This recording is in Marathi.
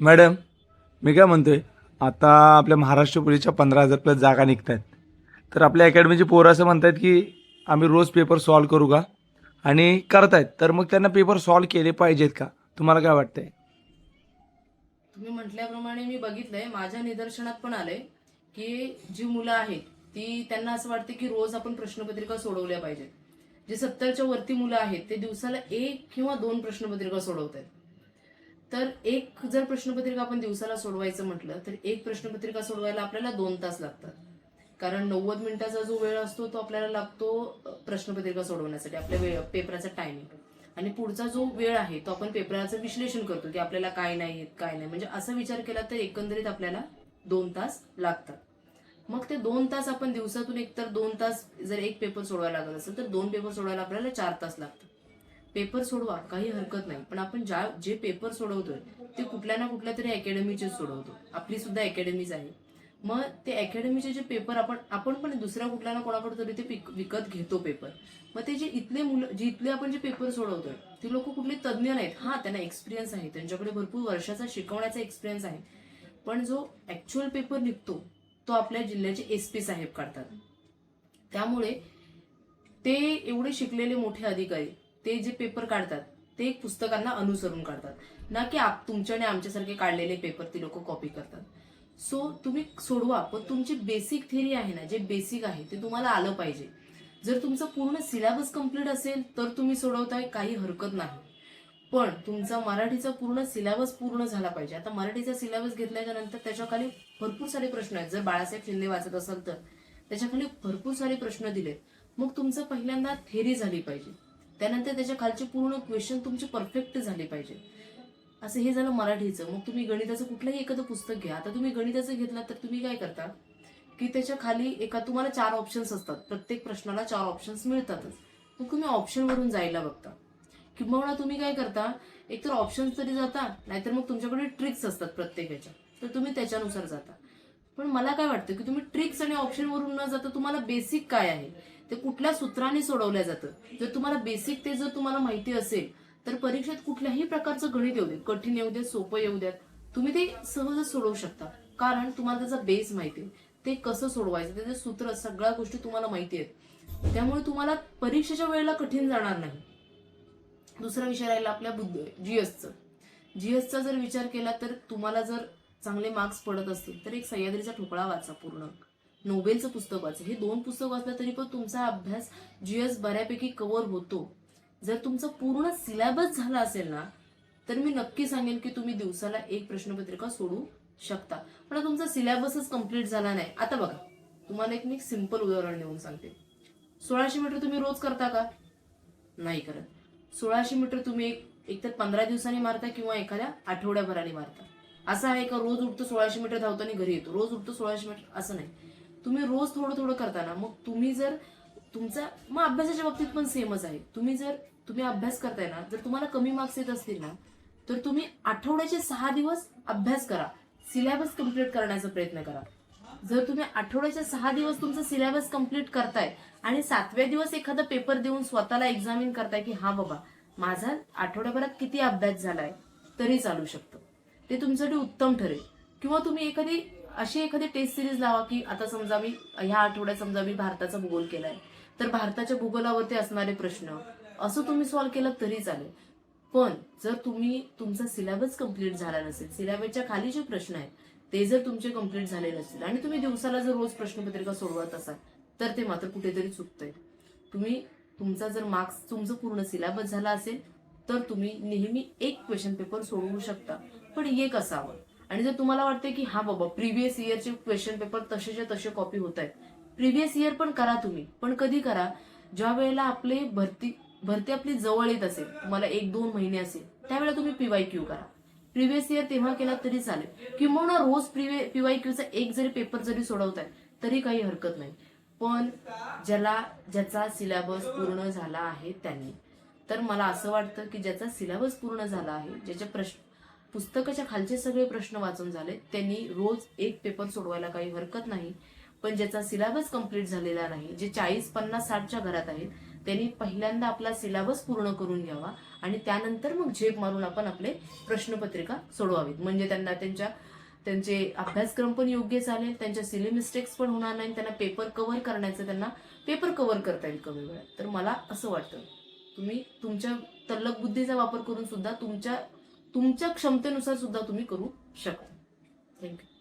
मॅडम मी काय म्हणतोय आता आपल्या महाराष्ट्र पोलीसच्या पंधरा हजार प्लस जागा निघत आहेत तर आपल्या अकॅडमीचे पोरं असं म्हणतात की आम्ही रोज पेपर सॉल्व करू का? आणि करतायत तर मग त्यांना पेपर सॉल्व केले पाहिजेत का? तुम्हाला काय वाटतंय? तुम्ही म्हटल्याप्रमाणे मी बघितलंय माझ्या निदर्शनात पण आलंय की जी मुलं आहेत ती त्यांना असं वाटतं की रोज आपण प्रश्नपत्रिका सोडवल्या पाहिजेत. जे सत्तरच्या वरती मुलं आहेत ते दिवसाला एक किंवा दोन प्रश्नपत्रिका सोडवत आहेत तर एक जर प्रश्नपत्रिका आपण दिवसाला सोडवायचं म्हटलं तर एक प्रश्नपत्रिका सोडवायला आपल्याला दोन तास लागतात. कारण नव्वद मिनिटाचा जो वेळ असतो तो आपल्याला लागतो प्रश्नपत्रिका सोडवण्यासाठी आपल्या वेळ पेपराचा टायमिंग आणि पुढचा जो वेळ आहे तो आपण पेपराचं विश्लेषण करतो की आपल्याला काय नाही येत काय नाही. म्हणजे असा विचार केला तर एकंदरीत आपल्याला दोन तास लागतात. मग ते दोन तास आपण दिवसातून एकतर दोन तास जर एक पेपर सोडवायला लागत असेल तर दोन पेपर सोडवायला आपल्याला चार तास लागतात. पेपर सोडवा काही हरकत नाही. पण आपण ज्या जे पेपर सोडवतोय ते कुठल्या ना कुठल्या तरी अकॅडमीचे सोडवतो. आपली सुद्धा अकॅडमीज आहे. मग ते अकॅडमीचे जे पेपर आपण आपण पण दुसऱ्या कुठल्या ना कोणाकडे तरी ते पिक- विकत घेतो पेपर. मग ते जे इथले मुलं जे इथले आपण जे पेपर सोडवतोय ते लोक कुठले तज्ज्ञ नाहीत. हा त्यांना एक्सपिरियन्स आहे. त्यांच्याकडे भरपूर वर्षाचा शिकवण्याचा एक्सपिरियन्स आहे. पण जो ऍक्च्युअल पेपर निघतो तो आपल्या जिल्ह्याचे एस पी साहेब काढतात. त्यामुळे ते एवढे शिकलेले मोठे अधिकारी ते जे पेपर काढतात ते पुस्तकांना अनुसरून काढतात. ना की आप तुमच्या आणि आमच्यासारखे काढलेले पेपर ती लोक कॉपी करतात. सो तुम्ही सोडवा पण तुमची बेसिक थेरी आहे ना जे बेसिक आहे ते तुम्हाला आलं पाहिजे. जर तुमचं पूर्ण सिलेबस कंप्लीट असेल तर तुम्ही सोडवताय काही हरकत नाही. पण तुमचा मराठीचा पूर्ण सिलेबस पूर्ण झाला पाहिजे. आता मराठीचा सिलेबस घेतल्याच्या नंतर त्याच्याखाली भरपूर सारे प्रश्न आहेत. जर बाळासाहेब शिंदे वाचत असाल तर त्याच्याखाली भरपूर सारे प्रश्न दिलेत. मग तुमचं पहिल्यांदा थेरी झाली पाहिजे. त्यानंतर त्याच्या खालचे पूर्ण क्वेश्चन तुमचे परफेक्ट झाले पाहिजे. असं हे झालं मराठीचं. मग तुम्ही गणिताचं कुठलंही एखादं पुस्तक घ्या. आता तुम्ही गणिताचं घेतलं तर तुम्ही काय करता? की त्याच्याखाली एका तुम्हाला चार ऑप्शन्स असतात. प्रत्येक प्रश्नाला चार ऑप्शन्स मिळतातच. मग तुम्ही ऑप्शनवरून जायला बघता. किंबहुना तुम्ही काय करता? एकतर ऑप्शन्स तरी जाता नाहीतर मग तुमच्याकडे ट्रिक्स असतात प्रत्येकाच्या. तर तुम्ही त्याच्यानुसार जाता. पण मला काय वाटतं की तुम्ही ट्रिक्स आणि ऑप्शनवरून न जाता तुम्हाला बेसिक काय आहे? ते कुठल्या सूत्राने सोडवलं जातं? जर तुम्हाला बेसिक ते जर तुम्हाला माहिती असेल तर परीक्षेत कुठल्याही प्रकारचं गणित येऊ दे कठीण येऊ देत सोपं येऊ द्यात तुम्ही ते सहजच सोडवू शकता. कारण तुम्हाला त्याचा बेस माहिती आहे. ते कसं सोडवायचं त्याचे सूत्र सगळ्या गोष्टी तुम्हाला माहिती आहेत. त्यामुळे तुम्हाला परीक्षेच्या वेळेला कठीण जाणार नाही. दुसरा विषय राहिला आपल्या बुद्ध जीएसचं जीएसचा जर विचार केला तर तुम्हाला जर चांगले मार्क्स पडत असतील तर एक सह्याद्रीचा ठोकळा वाचा पूर्ण. नोबेलचं पुस्तक वाचा हे दोन पुस्तक वाचलं तरी पण तुमचा अभ्यास जीएस बऱ्यापैकी कव्हर होतो. जर तुमचा पूर्ण सिलेबस झाला असेल ना तर मी नक्की सांगेन की तुम्ही दिवसाला एक प्रश्नपत्रिका सोडू शकता. पण तुमचा सिलेबसच कंप्लीट झाला नाही. आता बघा तुम्हाला एक मी सिंपल उदाहरण देऊन सांगते. सोळाशे मीटर तुम्ही रोज करता का? नाही करत. सोळाशे मीटर तुम्ही एक एकतर पंधरा दिवसांनी मारता किंवा एखाद्या आठवड्याभराने मारता. असं आहे का रोज उठतो सोळाशे मीटर धावताना घरी येतो? रोज उठतो सोळाशे मीटर असं नाही. तुम्ही रोज थोडं थोडं करताना मग तुम्ही जर तुमचा मग अभ्यासाच्या बाबतीत पण सेमच आहे. तुम्ही जर तुम्ही अभ्यास करताय ना जर तुम्हाला कमी मार्क्स येत असतील ना तर तुम्ही आठवड्याचे सहा दिवस अभ्यास करा. सिलेबस कंप्लीट करण्याचा प्रयत्न करा. जर तुम्ही आठवड्याचे सहा दिवस तुमचा सिलेबस कंप्लीट करताय आणि सातव्या दिवस एखादा पेपर देऊन स्वतःला एक्झामिन करताय की हा बाबा माझा आठवड्याभरात किती अभ्यास झालाय? तरी चालू शकतं. ते तुमच्यासाठी उत्तम ठरेल. किंवा तुम्ही एखादी अशी एखादी टेस्ट सिरीज लावा की आता समजा मी ह्या आठवड्यात समजा मी भारताचा भूगोल केलाय. तर भारताच्या भूगोलावरती असणारे प्रश्न असं तुम्ही सॉल्व्ह केलं तरी चालेल. पण जर तुम्ही तुमचा सिलेबस कंप्लीट झाला नसेल सिलेबसच्या खाली जे प्रश्न आहेत ते जर तुमचे कंप्लीट झाले नसतील आणि तुम्ही दिवसाला जर रोज प्रश्नपत्रिका सोडवत असाल तर ते मात्र कुठेतरी चुकतंय. तुम्ही तुमचा जर मार्क्स तुमचं पूर्ण सिलेबस झाला असेल तर तुम्ही नेहमी एक क्वेश्चन पेपर सोडवू शकता. पण एक असावं. आणि जर तुम्हाला वाटते की हा बाबा प्रिव्हियस इयरचे क्वेश्चन पेपर तसेच्या तसे कॉपी होत आहेत. प्रिव्हियस इयर पण करा तुम्ही पण कधी करा ज्या वेळेला आपले भरती भरती आपली जवळ येत असेल तुम्हाला एक दोन महिने असेल त्यावेळेला तुम्ही पीवाय क्यू करा. प्रिव्हियस इयर तेव्हा केला तरी चालेल. किंवा रोज पीवाय क्यूचा एक जरी पेपर जरी सोडवताय तरी काही हरकत नाही. पण ज्याला ज्याचा सिलेबस पूर्ण झाला आहे त्यांनी. तर मला असं वाटतं की ज्याचा सिलेबस पूर्ण झाला आहे ज्याचे प्रश्न पुस्तकाच्या खालचे सगळे प्रश्न वाचून झाले. त्यांनी रोज एक पेपर सोडवायला काही हरकत नाही. पण ज्याचा सिलेबस कंप्लीट झालेला नाही जे चाळीस पन्नास साठच्या घरात आहेत त्यांनी पहिल्यांदा आपला सिलेबस पूर्ण करून घ्यावा आणि त्यानंतर मग झेप मारून आपण आपले प्रश्नपत्रिका सोडवावीत. म्हणजे त्यांना त्यांच्या त्यांचे अभ्यासक्रम पण योग्य चालेल त्यांच्या सिली मिस्टेक्स पण होणार नाही त्यांना पेपर कव्हर करण्याचं त्यांना पेपर कव्हर करता येईल कमी वेळात. तर मला असं वाटतं तुम्ही तुमच्या तल्लक बुद्धीचा वापर करून सुद्धा तुमच्या तुमच्या क्षमतेनुसार सुद्धा तुम्ही करू शकता थँक्यू